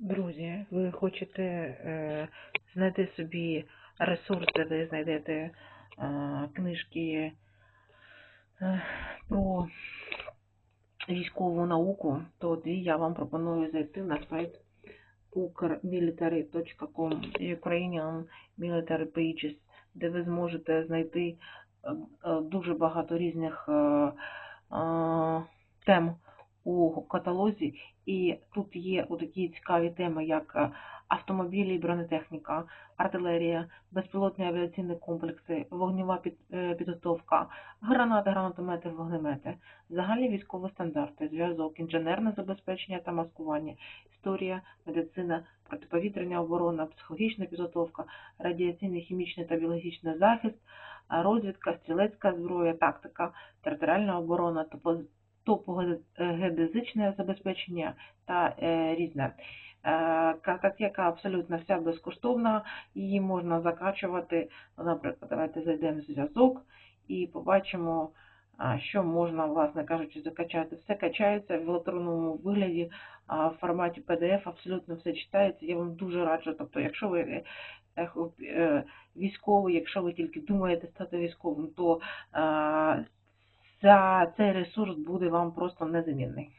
Друзі, ви хочете е, знайти собі ресурси, де знайдете е, книжки е, про військову науку, то тоді я вам пропоную зайти на сайт ukrmilitary.com Ukrainian Military Pages, де ви зможете знайти е, е, дуже багато різних е, е, тем у каталозі. І тут є такі цікаві теми, як е, автомобілі і бронетехніка, артилерія, безпілотні авіаційні комплекси, вогнева е, підготовка, гранати, гранатомети, вогнемети, загальні військові стандарти, зв'язок, інженерне забезпечення та маскування, історія, медицина, протиповітряна оборона, психологічна підготовка, радіаційний, хімічний та біологічний захист, розвідка, стрілецька зброя, тактика, територіальна оборона, топогеодезичне забезпечення та е, різне. Е, Картотека абсолютно вся безкоштовна, її можна закачувати. Наприклад, давайте зайдемо в зв'язок і побачимо, що можна, власне кажучи, закачати. Все качається в електронному вигляді, в форматі PDF, абсолютно все читається. Я вам дуже раджу. Тобто, якщо ви е, е, е, військовий, якщо ви тільки думаєте стати військовим, то за цей ресурс буде вам просто незамінний.